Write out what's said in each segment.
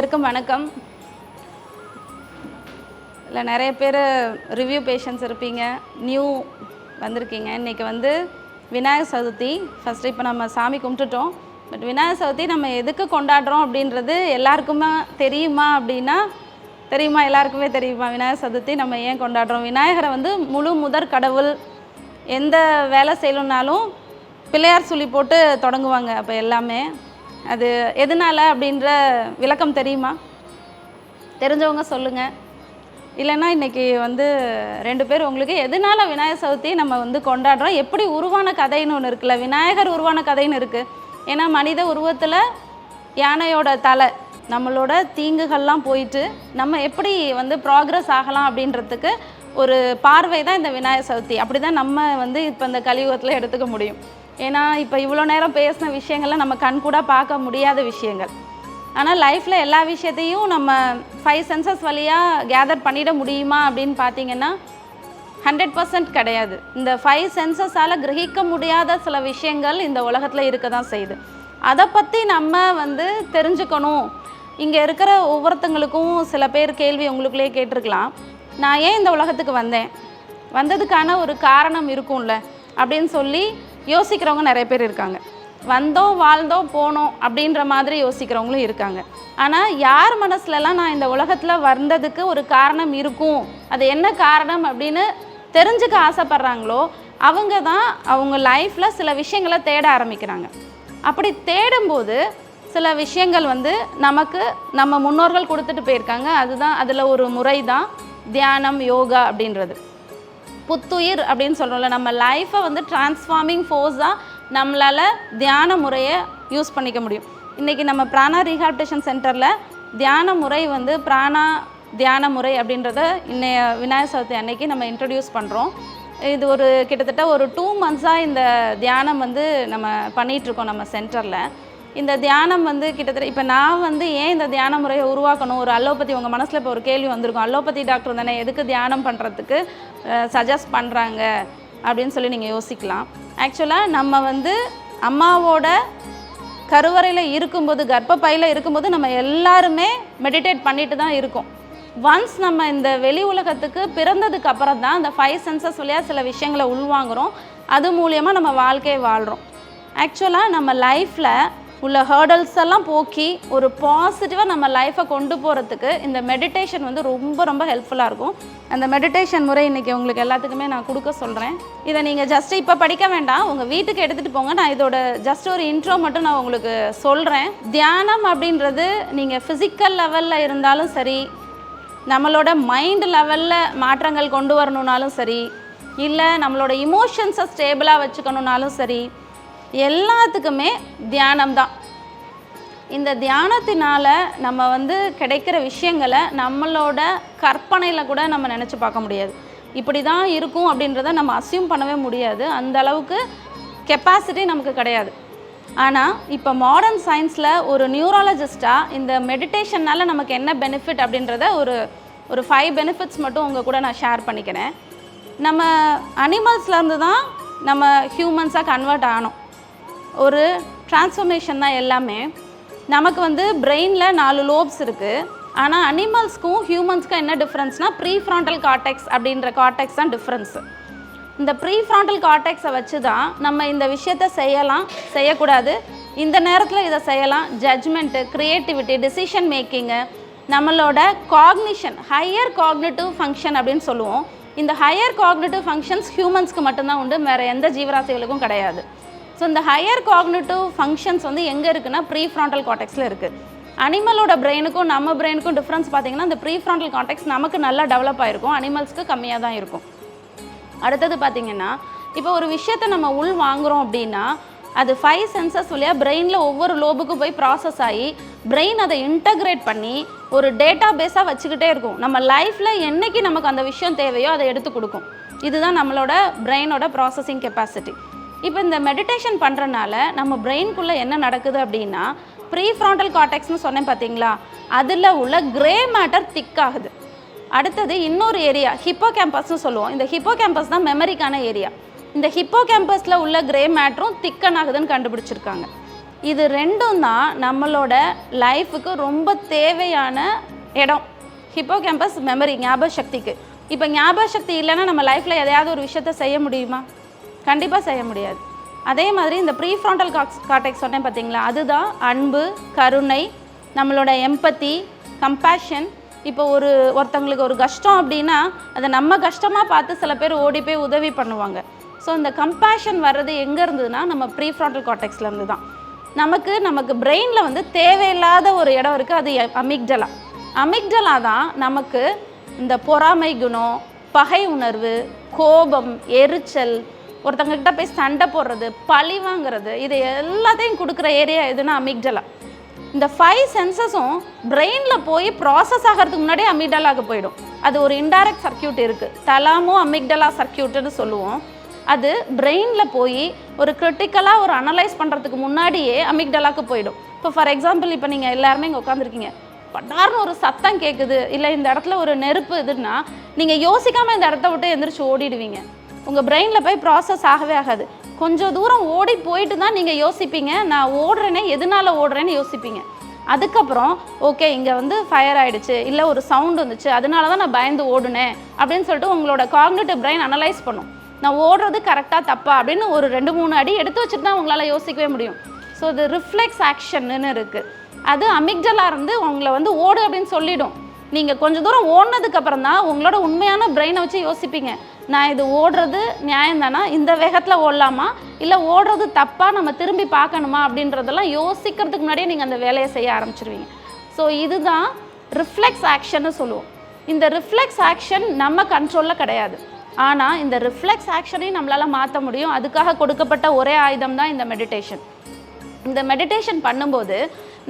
பேருக்கும் வணக்கம். இல்லை நிறைய பேர் ரிவ்யூ பேஷண்ட்ஸ் இருப்பீங்க. நியூ வந்திருக்கீங்க. இன்றைக்கி வந்து விநாயகர் சதுர்த்தி. ஃபஸ்ட்டு இப்போ நம்ம சாமி கும்பிட்டுட்டோம். பட் விநாயகர் சதுர்த்தி நம்ம எதுக்கு கொண்டாடுறோம் அப்படின்றது எல்லாருக்குமே தெரியுமா அப்படின்னா தெரியுமா? எல்லாருக்குமே தெரியுமா? விநாயகர் சதுர்த்தி நம்ம ஏன் கொண்டாடுறோம்? விநாயகரை வந்து முழு முதற் கடவுள் எந்த வேலை செய்யணுன்னாலும் பிள்ளையார் சொல்லி போட்டு தொடங்குவாங்க. அப்போ எல்லாமே அது எதனால் அப்படின்ற விளக்கம் தெரியுமா? தெரிஞ்சவங்க சொல்லுங்கள் இல்லைன்னா இன்றைக்கி வந்து ரெண்டு பேர் உங்களுக்கு எதனால் விநாயகர் சதுர்த்தி நம்ம வந்து கொண்டாடுறோம்? எப்படி உருவான கதைன்னு ஒன்று இருக்குல்ல விநாயகர் உருவான கதைன்னு இருக்குது ஏன்னா மனித உருவத்தில் யானையோட தலை நம்மளோட தீங்குகள்லாம் போயிட்டு நம்ம எப்படி வந்து ப்ராக்ரஸ் ஆகலாம் அப்படின்றதுக்கு ஒரு பார்வை தான் இந்த விநாயகர் சதுர்த்தி. அப்படி தான் நம்ம வந்து இப்போ இந்த கலியுகத்தில் எடுத்துக்க முடியும். ஏன்னா இப்போ இவ்வளோ நேரம் பேசின விஷயங்கள்லாம் நம்ம கண் கூட பார்க்க முடியாத விஷயங்கள். ஆனால் லைஃப்பில் எல்லா விஷயத்தையும் நம்ம ஃபைவ் சென்சஸ் வழியாக கேதர் பண்ணிட முடியுமா அப்படின்னு பார்த்தீங்கன்னா ஹண்ட்ரட் பர்சன்ட் கிடையாது. இந்த ஃபைவ் சென்சஸால் கிரகிக்க முடியாத சில விஷயங்கள் இந்த உலகத்தில் இருக்க தான் செய்யுது. அதை பற்றி நம்ம வந்து தெரிஞ்சுக்கணும். இங்கே இருக்கிற ஒவ்வொருத்தங்களுக்கும் சில பேர் கேள்வி உங்களுக்குள்ளேயே கேட்டிருக்கலாம். நான் ஏன் இந்த உலகத்துக்கு வந்தேன்? வந்ததுக்கான ஒரு காரணம் இருக்கும்ல? அப்படின்னு சொல்லி யோசிக்கிறவங்க நிறைய பேர் இருக்காங்க. வந்தோம் வாழ்ந்தோம் போனோம் அப்படின்ற மாதிரி யோசிக்கிறவங்களும் இருக்காங்க. ஆனால் யார் மனசுலலாம் நான் இந்த உலகத்தில் வந்ததுக்கு ஒரு காரணம் இருக்கும் அது என்ன காரணம் அப்படின்னு தெரிஞ்சுக்க ஆசைப்பட்றாங்களோ அவங்க தான் அவங்க லைஃப்பில் சில விஷயங்களை தேட ஆரம்பிக்கிறாங்க. அப்படி தேடும்போது சில விஷயங்கள் வந்து நமக்கு நம்ம முன்னோர்கள் கொடுத்துட்டு போயிருக்காங்க. அதுதான் அதில் ஒரு முறை தான் தியானம் யோகா அப்படின்றது. புத்துயிர் அப்படின்னு சொல்கிறோம்ல நம்ம லைஃப்பை வந்து டிரான்ஸ்ஃபார்மிங் ஃபோர்ஸாக நம்மளால் தியான முறையை யூஸ் பண்ணிக்க முடியும். இன்றைக்கி நம்ம பிராணா ரீஹாபிடேஷன் சென்டரில் தியான முறை வந்து பிராணா தியான முறை அப்படின்றத இன்னைய விநாயகர் சதுர்த்தி அன்னைக்கு நம்ம இன்ட்ரடியூஸ் பண்ணுறோம் இது ஒரு கிட்டத்தட்ட ஒரு டூ மந்த்ஸாக இந்த தியானம் வந்து நம்ம பண்ணிகிட்ருக்கோம் நம்ம சென்டரில் இந்த தியானம் வந்து கிட்டத்தட்ட இப்போ நான் வந்து ஏன் இந்த தியான முறையை உருவாக்கணும்? ஒரு அலோபதி உங்கள் மனசில் இப்போ ஒரு கேள்வி வந்திருக்கும். அலோபதி டாக்டர் தானே எதுக்கு தியானம் பண்ணுறதுக்கு சஜஸ்ட் பண்ணுறாங்க அப்படின்னு சொல்லி நீங்கள் யோசிக்கலாம். ஆக்சுவலாக நம்ம வந்து அம்மாவோட கருவறையில் இருக்கும்போது கர்ப்பப்பையில் இருக்கும்போது நம்ம எல்லாருமே மெடிடேட் பண்ணிட்டு தான் இருக்கோம். ஒன்ஸ் நம்ம இந்த வெளி உலகத்துக்கு பிறந்ததுக்கு அப்புறம் தான் இந்த ஃபைவ் சென்சஸ் வழியாக சில விஷயங்களை உள்வாங்குறோம். அது மூலியமாக நம்ம வாழ்க்கையை வாழ்கிறோம் ஆக்சுவலாக நம்ம லைஃப்பில் உள்ள ஹேர்டல்ஸ் எல்லாம் போக்கி ஒரு பாசிட்டிவாக நம்ம லைஃப்பை கொண்டு போகிறதுக்கு இந்த மெடிடேஷன் வந்து ரொம்ப ரொம்ப ஹெல்ப்ஃபுல்லாக இருக்கும். அந்த மெடிடேஷன் முறை இன்றைக்கி உங்களுக்கு எல்லாத்துக்குமே நான் கொடுக்க சொல்கிறேன் இதை நீங்கள் ஜஸ்ட் இப்போ படிக்க வேண்டாம். உங்கள் வீட்டுக்கு எடுத்துகிட்டு போங்க. நான் இதோட ஜஸ்ட் ஒரு இன்ட்ரோ மட்டும் நான் உங்களுக்கு சொல்கிறேன் தியானம் அப்படின்றது நீங்கள் ஃபிசிக்கல் லெவலில் இருந்தாலும் சரி நம்மளோட மைண்ட் லெவலில் மாற்றங்கள் கொண்டு வரணுன்னாலும் சரி இல்லை நம்மளோட இமோஷன்ஸை ஸ்டேபிளாக வச்சுக்கணுன்னாலும் சரி எல்லாத்துக்குமே தியானம் தான் இந்த தியானத்தினால நம்ம வந்து கிடைக்கிற விஷயங்களை நம்மளோட கற்பனையில் கூட நம்ம நினச்சி பார்க்க முடியாது. இப்படி தான் இருக்கும் அப்படின்றத நம்ம அசியூம் பண்ணவே முடியாது. அந்த அளவுக்கு கெப்பாசிட்டி நமக்கு கிடையாது. ஆனால் இப்போ மாடர்ன் சயின்ஸில் ஒரு நியூராலஜிஸ்ட்டாக இந்த மெடிடேஷன்னால் நமக்கு என்ன பெனிஃபிட் அப்படின்றத ஒரு ஒரு ஃபைவ் பெனிஃபிட்ஸ் மட்டும் உங்கள் கூட நான் ஷேர் பண்ணிக்கிறேன். நம்ம அனிமல்ஸ்லேருந்து தான் நம்ம ஹியூமன்ஸாக கன்வெர்ட் ஆனோம் ஒரு டிரான்ஸ்ஃபர்மேஷன் தான் எல்லாமே. நமக்கு வந்து பிரெயினில் நாலு லோப்ஸ் இருக்குது ஆனால் அனிமல்ஸ்க்கும் ஹியூமன்ஸ்க்கும் என்ன டிஃப்ரென்ஸ்னால் ப்ரீ ஃப்ராண்டல் கார்டெக்ஸ் அப்படின்ற கார்டெக்ஸ் தான் டிஃப்ரென்ஸு இந்த ப்ரீ ஃப்ராண்டல் கார்டெக்ஸை வச்சு தான் நம்ம இந்த விஷயத்த செய்யலாம் செய்யக்கூடாது. இந்த நேரத்தில் இதை செய்யலாம். ஜட்ஜ்மெண்ட்டு க்ரியேட்டிவிட்டி டிசிஷன் மேக்கிங்கு நம்மளோட காக்னிஷன் ஹையர் காக்னேட்டிவ் ஃபங்க்ஷன் அப்படின்னு சொல்லுவோம். இந்த ஹையர் காக்னேட்டிவ் ஃபங்க்ஷன்ஸ் ஹியூமன்ஸ்க்கு மட்டும்தான் உண்டு. வேறு எந்த ஜீவராசிகளுக்கும் கிடையாது. ஸோ இந்த ஹையர் காக்னிட்டிவ் ஃபங்க்ஷன்ஸ் வந்து எங்கே இருக்குன்னா ப்ரீ ஃப்ராண்டல் காட்டெக்ஸில் இருக்குது அனிமலோட பிரெயினுக்கும் நம்ம பிரெயினுக்கும் டிஃப்ரென்ஸ் பார்த்தீங்கன்னா இந்த ப்ரீ ஃப்ராண்டல் காட்டெக்ஸ் நமக்கு நல்லா டெவலப் ஆகிருக்கும் அனிமல்ஸ்க்கு கம்மியாக தான் இருக்கும். அடுத்தது பார்த்தீங்கன்னா இப்போ ஒரு விஷயத்தை நம்ம உள் வாங்குகிறோம் அப்படின்னா அது ஃபைவ் சென்சஸ் வழியாக பிரெயினில் ஒவ்வொரு லோபுக்கும் போய் ப்ராசஸ் ஆகி பிரெயின் அதை இன்டகிரேட் பண்ணி ஒரு டேட்டா பேஸாக வச்சுக்கிட்டே இருக்கும். நம்ம லைஃப்பில் என்னைக்கு நமக்கு அந்த விஷயம் தேவையோ அதை எடுத்து கொடுக்கும். இதுதான் நம்மளோட பிரெயினோட ப்ராசஸிங் கெப்பாசிட்டி இப்போ இந்த மெடிடேஷன் பண்ணுறனால நம்ம பிரெயின்குள்ளே என்ன நடக்குது அப்படின்னா ப்ரீ ஃப்ராண்டல் காட்டெக்ஸ்னு சொன்னேன் பார்த்தீங்களா அதில் உள்ள கிரே மேட்டர் திக் ஆகுது. அடுத்தது இன்னொரு ஏரியா ஹிப்போ கேம்பஸ்னு சொல்லுவோம். இந்த ஹிப்போ கேம்பஸ் தான் மெமரிக்கான ஏரியா இந்த ஹிப்போ கேம்பஸில் உள்ள கிரே மேட்டரும் திக்கன் ஆகுதுன்னு கண்டுபிடிச்சிருக்காங்க. இது ரெண்டும் தான் நம்மளோட லைஃபுக்கு ரொம்ப தேவையான இடம். ஹிப்போ கேம்பஸ் மெமரி ஞாபக சக்திக்கு. இப்போ ஞாபக சக்தி இல்லைன்னா நம்ம லைஃப்பில் எதையாவது ஒரு விஷயத்த செய்ய முடியுமா? கண்டிப்பாக செய்ய முடியாது. அதே மாதிரி இந்த ப்ரீ ஃப்ராண்டல் காக்ஸ் காட்டெக்ஸ் சொன்னேன் பார்த்தீங்களா அதுதான் அன்பு கருணை நம்மளோட எம்பத்தி கம்பேஷன் இப்போ ஒரு ஒருத்தவங்களுக்கு ஒரு கஷ்டம் அப்படின்னா அதை நம்ம கஷ்டமாக பார்த்து சில பேர் ஓடி போய் உதவி பண்ணுவாங்க. ஸோ இந்த கம்பேஷன் வர்றது எங்கே இருந்ததுன்னா நம்ம ப்ரீ ஃப்ராண்டல் காட்டெக்ஸ்லேருந்து தான் நமக்கு நமக்கு பிரெயினில் வந்து தேவையில்லாத ஒரு இடம் இருக்குது அது அமிக்டலா அமிக்டலா தான் நமக்கு இந்த பொறாமை குணம் பகை உணர்வு கோபம் எரிச்சல் ஒருத்தங்கக்கிட்ட போய் சண்டை போடுறது பழி வாங்குறது இது எல்லாத்தையும் கொடுக்குற ஏரியா எதுனா அமிக்டலா இந்த ஃபைவ் சென்சஸும் பிரெயினில் போய் ப்ராசஸ் ஆகிறதுக்கு முன்னாடியே அமிக்டலாக போயிடும். அது ஒரு இன்டைரக்ட் சர்க்கியூட் இருக்குது தலாமோ அமிக்டலா சர்க்கியூட்டுன்னு சொல்லுவோம். அது பிரெயினில் போய் ஒரு கிரிட்டிக்கலாக ஒரு அனலைஸ் பண்ணுறதுக்கு முன்னாடியே அமிக்டலாக்கு போயிடும். இப்போ ஃபார் எக்ஸாம்பிள் இப்போ நீங்கள் எல்லாருமே இங்கே உட்காந்துருக்கீங்க பட்டார்னு ஒரு சத்தம் கேட்குது இல்லை இந்த இடத்துல ஒரு நெருப்பு இதுன்னா நீங்கள் யோசிக்காமல் இந்த இடத்த விட்டு எந்திரிச்சு ஓடிடுவீங்க. உங்கள் பிரெயினில் போய் ப்ராசஸ் ஆகவே ஆகாது. கொஞ்சம் தூரம் ஓடி போயிட்டு தான் நீங்கள் யோசிப்பீங்க. நான் ஓடுறேனே எதனால ஓடுறேன்னு யோசிப்பீங்க. அதுக்கப்புறம் ஓகே இங்கே வந்து ஃபயர் ஆகிடுச்சு இல்லை ஒரு சவுண்ட் வந்துச்சு அதனால தான் நான் பயந்து ஓடுனேன் அப்படின்னு சொல்லிட்டு உங்களோட காக்னேட்டிவ் பிரெயின் அனலைஸ் பண்ணும். நான் ஓடுறது கரெக்டாக தப்பா அப்படின்னு ஒரு ரெண்டு மூணு அடி எடுத்து வச்சுட்டு தான் உங்களால் யோசிக்கவே முடியும். ஸோ இது ரிஃப்ளெக்ஸ் ஆக்ஷன்னு இருக்குது அது அமிக்டலாக இருந்து உங்களை வந்து ஓடு அப்படின்னு சொல்லிடும். நீங்கள் கொஞ்சம் தூரம் ஓடினதுக்கப்புறம் தான் உங்களோட உண்மையான பிரெயினை வச்சு யோசிப்பீங்க. நான் இது ஓடுறது நியாயம்தானா? இந்த வேகத்தில் ஓடலாமா? இல்லை ஓடுறது தப்பாக நம்ம திரும்பி பார்க்கணுமா அப்படின்றதெல்லாம் யோசிக்கிறதுக்கு முன்னாடியே நீங்கள் அந்த வேலையை செய்ய ஆரம்பிச்சிருவீங்க. ஸோ இதுதான் ரிஃப்ளெக்ஸ் ஆக்ஷன்னு சொல்லுவோம். இந்த ரிஃப்ளெக்ஸ் ஆக்ஷன் நம்ம கண்ட்ரோலில் கிடையாது. ஆனால் இந்த ரிஃப்ளெக்ஸ் ஆக்ஷனையும் நம்மளால் மாற்ற முடியும். அதுக்காக கொடுக்கப்பட்ட ஒரே ஆயுதம் தான் இந்த மெடிடேஷன் இந்த மெடிடேஷன் பண்ணும்போது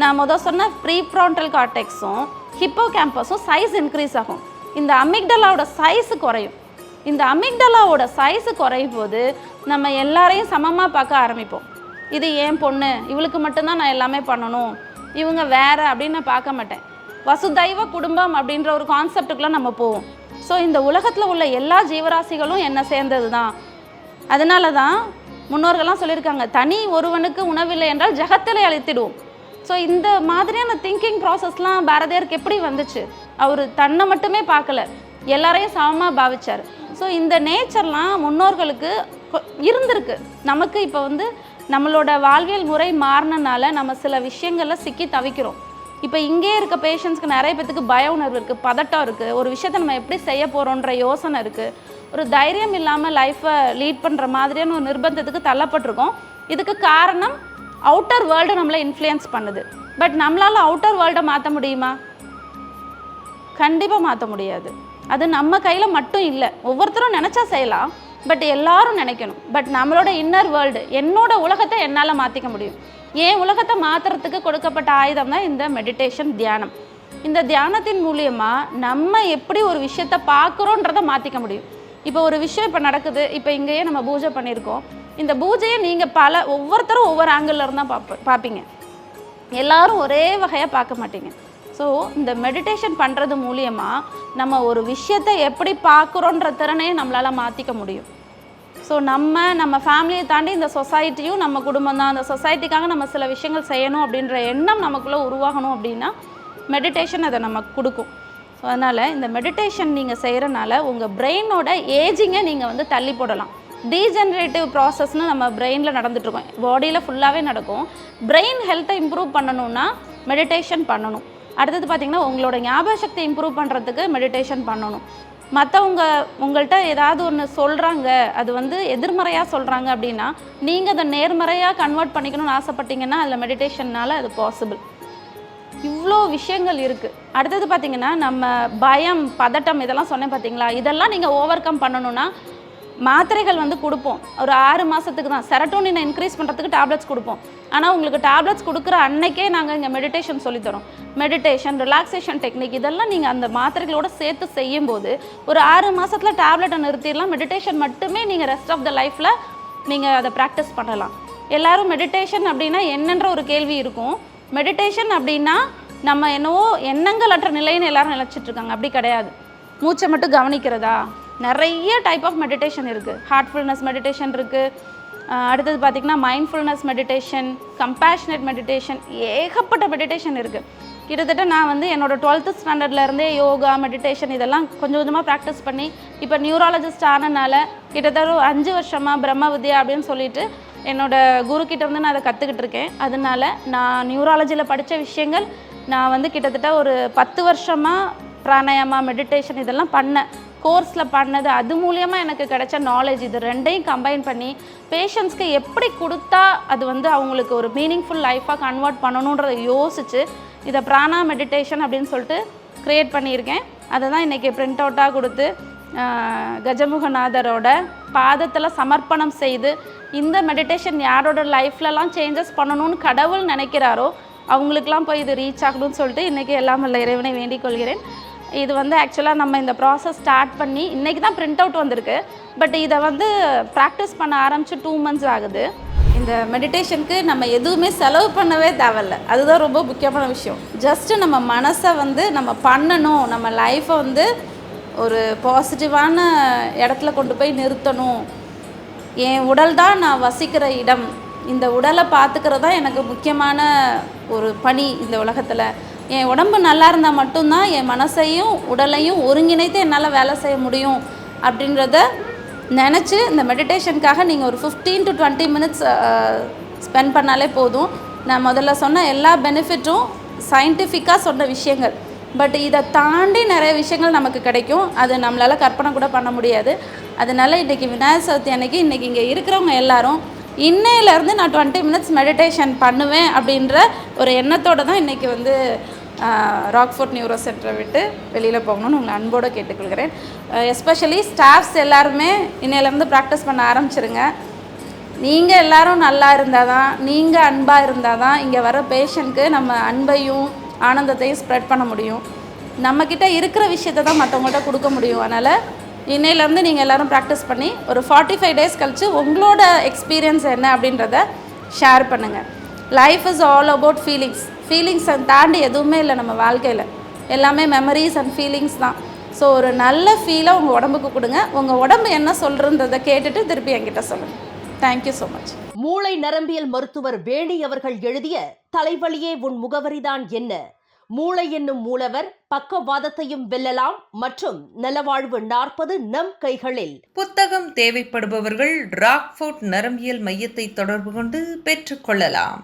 நான் முதல் சொன்ன ப்ரீப்ரான்டல் கார்டெக்ஸும் ஹிப்போ கேம்பஸும் சைஸ் இன்க்ரீஸ் ஆகும். இந்த அமிக்டலாவோட சைஸ் குறையும். இந்த அமிக்டலாவோட சைஸ் குறையும் போது நம்ம எல்லாரையும் சமமாக பார்க்க ஆரம்பிப்போம். இது ஏன் பொண்ணு இவளுக்கு மட்டும்தான் நான் எல்லாமே பண்ணணும். இவங்க வேற அப்படின்னு நான் பார்க்க மாட்டேன். வசுதைவ குடும்பம் அப்படின்ற ஒரு கான்செப்டுக்குள்ளே நம்ம போவோம். ஸோ இந்த உலகத்தில் உள்ள எல்லா ஜீவராசிகளும் என்ன சேர்ந்தது தான் அதனால தான் முன்னோர்கள்லாம் சொல்லியிருக்காங்க தனி ஒருவனுக்கு உணவில்லை என்றால் ஜகத்திலே அழித்திடுவோம். ஸோ இந்த மாதிரியான திங்கிங் ப்ராசஸ்லாம் பாரதியாருக்கு எப்படி வந்துச்சு? அவர் தன்னை மட்டுமே பார்க்கல. எல்லாரையும் சமமாக பாவிச்சார். ஸோ இந்த நேச்சர்லாம் முன்னோர்களுக்கு இருந்திருக்கு. நமக்கு இப்போ வந்து நம்மளோட வாழ்வியல் முறை மாறினனால நம்ம சில விஷயங்களில் சிக்கி தவிக்கிறோம். இப்போ இங்கே இருக்க பேஷண்ட்ஸ்க்கு நிறைய பேத்துக்கு பய உணர்வு இருக்குது பதட்டம் இருக்குது ஒரு விஷயத்தை நம்ம எப்படி செய்ய போகிறோன்ற யோசனை இருக்குது ஒரு தைரியம் இல்லாமல் லைஃப்பை லீட் பண்ணுற மாதிரியான ஒரு நிர்பந்தத்துக்கு தள்ளப்பட்டிருக்கோம். இதுக்கு காரணம் அவுட்டர் வேர்ல்டு நம்மளை இன்ஃப்ளூயன்ஸ் பண்ணுது. பட் நம்மளால் அவுட்டர் வேர்ல்டை மாற்ற முடியுமா? கண்டிப்பாக மாற்ற முடியாது. அது நம்ம கையில் மட்டும் இல்லை. ஒவ்வொருத்தரும் நினச்சா செய்யலாம் பட் எல்லாரும் நினைக்கணும். பட் நம்மளோட இன்னர் வேர்ல்டு என்னோட உலகத்தை என்னால் மாற்றிக்க முடியும். என் உலகத்தை மாற்றுறதுக்கு கொடுக்கப்பட்ட ஆயுதம் தான் இந்த மெடிடேஷன் தியானம். இந்த தியானத்தின் மூலியமாக நம்ம எப்படி ஒரு விஷயத்தை பார்க்குறோன்றதை மாற்றிக்க முடியும். இப்போ ஒரு விஷயம் இப்போ நடக்குது இப்போ இங்கேயே நம்ம பூஜை பண்ணியிருக்கோம். இந்த பூஜையை நீங்கள் பல ஒவ்வொருத்தரும் ஒவ்வொரு ஆங்கிளில் இருந்தால் பார்ப்ப பார்ப்பீங்க எல்லாரும் ஒரே வகையாக பார்க்க மாட்டீங்க. ஸோ இந்த மெடிடேஷன் பண்ணுறது மூலியமாக நம்ம ஒரு விஷயத்தை எப்படி பார்க்குறோன்ற திறனையும் நம்மளால் மாற்றிக்க முடியும். ஸோ நம்ம நம்ம ஃபேமிலியை தாண்டி இந்த சொசைட்டியும் நம்ம குடும்பம் தான். அந்த சொசைட்டிக்காக நம்ம சில விஷயங்கள் செய்யணும் அப்படின்ற எண்ணம் நமக்குள்ளே உருவாகணும் அப்படின்னா மெடிடேஷன் அதை நமக்கு கொடுக்கும். ஸோ அதனால் இந்த மெடிடேஷன் நீங்கள் செய்கிறனால உங்கள் பிரெயினோட ஏஜிங்கை நீங்கள் வந்து தள்ளி போடலாம். டீஜென்ரேட்டிவ் ப்ராசஸ்னு நம்ம பிரெயினில் நடந்துட்டுருக்கோம் பாடியில் ஃபுல்லாகவே நடக்கும். பிரெயின் ஹெல்த்தை இம்ப்ரூவ் பண்ணணும்னா மெடிடேஷன் பண்ணணும். அடுத்தது பார்த்திங்கன்னா உங்களோட ஞாபக சக்தி இம்ப்ரூவ் பண்ணுறதுக்கு மெடிடேஷன் பண்ணணும். மற்றவங்க உங்கள்கிட்ட ஏதாவது ஒன்று சொல்கிறாங்க அது வந்து எதிர்மறையாக சொல்கிறாங்க அப்படின்னா நீங்கள் அதை நேர்மறையாக கன்வெர்ட் பண்ணிக்கணும்னு ஆசைப்பட்டீங்கன்னா அதில் மெடிடேஷன்னால் அது பாசிபிள் இவ்வளோ விஷயங்கள் இருக்குது அடுத்தது பார்த்திங்கன்னா நம்ம பயம் பதட்டம் இதெல்லாம் சொன்னேன் பார்த்தீங்களா? இதெல்லாம் நீங்கள் ஓவர் கம் பண்ணணும்னா மாத்திரைகள் வந்து கொடுப்போம். ஒரு ஆறு மாதத்துக்கு தான். செரட்டோனினை இன்க்ரீஸ் பண்ணுறதுக்கு டேப்லெட்ஸ் கொடுப்போம். ஆனால் உங்களுக்கு டேப்லெட்ஸ் கொடுக்குற அன்னைக்கே நாங்கள் இங்கே மெடிடேஷன் சொல்லித்தரோம் மெடிடேஷன் ரிலாக்ஸேஷன் டெக்னிக் இதெல்லாம் நீங்கள் அந்த மாத்திரைகளோட சேர்த்து செய்யும்போது ஒரு ஆறு மாதத்தில் டேப்லெட்டை நிறுத்திடலாம். மெடிடேஷன் மட்டுமே நீங்கள் ரெஸ்ட் ஆஃப் த லைஃப்பில் நீங்கள் அதை ப்ராக்டிஸ் பண்ணலாம். எல்லாரும் மெடிடேஷன் அப்படின்னா என்னன்ற ஒரு கேள்வி இருக்கும். மெடிடேஷன் அப்படின்னா நம்ம என்னவோ எண்ணங்கள் அற்ற நிலைன்னு எல்லாரும் நினச்சிட்ருக்காங்க அப்படி கிடையாது. மூச்சை மட்டும் கவனிக்கிறதா? நிறைய டைப் ஆஃப் மெடிடேஷன் இருக்குது ஹார்ட்ஃபுல்னஸ் மெடிடேஷன் இருக்குது அடுத்தது பார்த்திங்கன்னா மைண்ட்ஃபுல்னஸ் மெடிடேஷன் கம்பேஷனட் மெடிடேஷன் ஏகப்பட்ட மெடிடேஷன் இருக்குது கிட்டத்தட்ட நான் வந்து என்னோடய டுவெல்த்து ஸ்டாண்டர்ட்லேருந்தே யோகா மெடிடேஷன் இதெல்லாம் கொஞ்சம் கொஞ்சமாக ப்ராக்டிஸ் பண்ணி இப்போ நியூராலஜிஸ்ட் ஆனனால கிட்டத்தட்ட ஒரு அஞ்சு வருஷமாக பிரம்ம வித்யா அப்படின்னு சொல்லிட்டு என்னோடய குரு நான் அதை கற்றுக்கிட்டு இருக்கேன். அதனால நான் நியூராலஜியில் படித்த விஷயங்கள் நான் வந்து கிட்டத்தட்ட ஒரு பத்து வருஷமாக பிராணாயாமா மெடிடேஷன் இதெல்லாம் பண்ணேன். கோர்ஸில் பண்ணது அது மூலியமாக எனக்கு கிடைச்ச நாலேஜ் இது ரெண்டையும் கம்பைன் பண்ணி பேஷண்ட்ஸ்க்கு எப்படி கொடுத்தா அது வந்து அவங்களுக்கு ஒரு மீனிங்ஃபுல் லைஃபாக கன்வெர்ட் பண்ணணுன்றதை யோசித்து இதை பிராணா மெடிடேஷன் அப்படின்னு சொல்லிட்டு க்ரியேட் பண்ணியிருக்கேன். அதை தான் இன்றைக்கி பிரிண்ட் அவுட்டாக கொடுத்து கஜமுகநாதரோட பாதத்தில் சமர்ப்பணம் செய்து இந்த மெடிடேஷன் யாரோட லைஃப்லலாம் சேஞ்சஸ் பண்ணணும்னு கடவுள் நினைக்கிறாரோ அவங்களுக்குலாம் போய் இது ரீச் ஆகணும்னு சொல்லிட்டு இன்றைக்கி எல்லாம் வல்ல இறைவனை வேண்டிக் கொள்கிறேன். இது வந்து ஆக்சுவலாக நம்ம இந்த ப்ராசஸ் ஸ்டார்ட் பண்ணி இன்றைக்கி தான் பிரிண்ட் அவுட் வந்திருக்கு. பட் இதை வந்து ப்ராக்டிஸ் பண்ண ஆரம்பித்து டூ மந்த்ஸ் ஆகுது. இந்த மெடிடேஷனுக்கு நம்ம எதுவுமே செலவு பண்ணவே தேவையில்ல. அதுதான் ரொம்ப முக்கியமான விஷயம். ஜஸ்ட்டு நம்ம மனசை வந்து நம்ம பண்ணணும். நம்ம லைஃப்பை வந்து ஒரு பாசிட்டிவான இடத்துல கொண்டு போய் நிறுத்தணும். என் உடல் தான் நான் வசிக்கிற இடம். இந்த உடலை பார்த்துக்கிறது தான் எனக்கு முக்கியமான ஒரு பணி இந்த உலகத்தில். என் உடம்பு நல்லா இருந்தால் மட்டும்தான் என் மனசையும் உடலையும் ஒருங்கிணைத்து என்னால் வேலை செய்ய முடியும் அப்படின்றத நினச்சி இந்த மெடிடேஷனுக்காக நீங்கள் ஒரு fifteen to twenty minutes spend பண்ணாலே போதும். நான் முதல்ல சொன்ன எல்லா பெனிஃபிட்டும் சயின்டிஃபிக்காக சொன்ன விஷயங்கள். பட் இதை தாண்டி நிறைய விஷயங்கள் நமக்கு கிடைக்கும். அது நம்மளால் கற்பனை கூட பண்ண முடியாது. அதனால் இன்றைக்கி விநாயகர் சதுர்த்தி அன்னைக்கு இன்றைக்கி இங்கே இருக்கிறவங்க எல்லாரும் இன்னையிலேருந்து நான் டுவெண்ட்டி மினிட்ஸ் மெடிடேஷன் பண்ணுவேன் அப்படின்ற ஒரு எண்ணத்தோடு தான் இன்றைக்கி வந்து ராக்ஃபோர்ட் நியூரோ சென்டரை விட்டு வெளியில் போகணும்னு உங்களை அன்போடு கேட்டுக்கொள்கிறேன். எஸ்பெஷலி ஸ்டாஃப்ஸ் எல்லாருமே இன்னையிலேருந்து ப்ராக்டிஸ் பண்ண ஆரம்பிச்சிருங்க. நீங்கள் எல்லாரும் நல்லா இருந்தால் தான் நீங்கள் அன்பாக இருந்தால் தான் இங்கே வர பேஷண்ட்க்கு நம்ம அன்பையும் ஆனந்தத்தையும் ஸ்ப்ரெட் பண்ண முடியும். நம்மக்கிட்ட இருக்கிற விஷயத்தை தான் மற்றவங்கள்ட்ட கொடுக்க முடியும். அதனால் இன்னையிலேருந்து நீங்கள் எல்லாரும் ப்ராக்டிஸ் பண்ணி ஒரு ஃபார்ட்டி ஃபைவ் டேஸ் கழித்து உங்களோட எக்ஸ்பீரியன்ஸ் என்ன அப்படின்றத ஷேர் பண்ணுங்கள் life is all about feelings ஃபீலிங்ஸை தாண்டி எதுவுமே இல்லை நம்ம வாழ்க்கையில். எல்லாமே மெமரிஸ் அண்ட் ஃபீலிங்ஸ் தான். ஸோ ஒரு நல்ல ஃபீலை உங்கள் உடம்புக்கு கொடுங்க. உங்கள் உடம்பு என்ன சொல்கிறன்றதை கேட்டுட்டு திருப்பி என்கிட்ட சொல்லுங்கள் தேங்க்யூ ஸோ மச் மூளை நரம்பியல் மருத்துவர் வேணி அவர்கள் எழுதிய தலைவலியே உன் முகவரிதான் என்ன? மூளை என்னும் மூலவர் பக்கவாதத்தையும் வெல்லலாம் மற்றும் நலவாழ்வு நாற்பது நம் கைகளில். புத்தகம் தேவைப்படுபவர்கள் ராக்ஃபோர்ட் நரம்பியல் மையத்தை தொடர்பு கொண்டு பெற்றுக்கொள்ளலாம்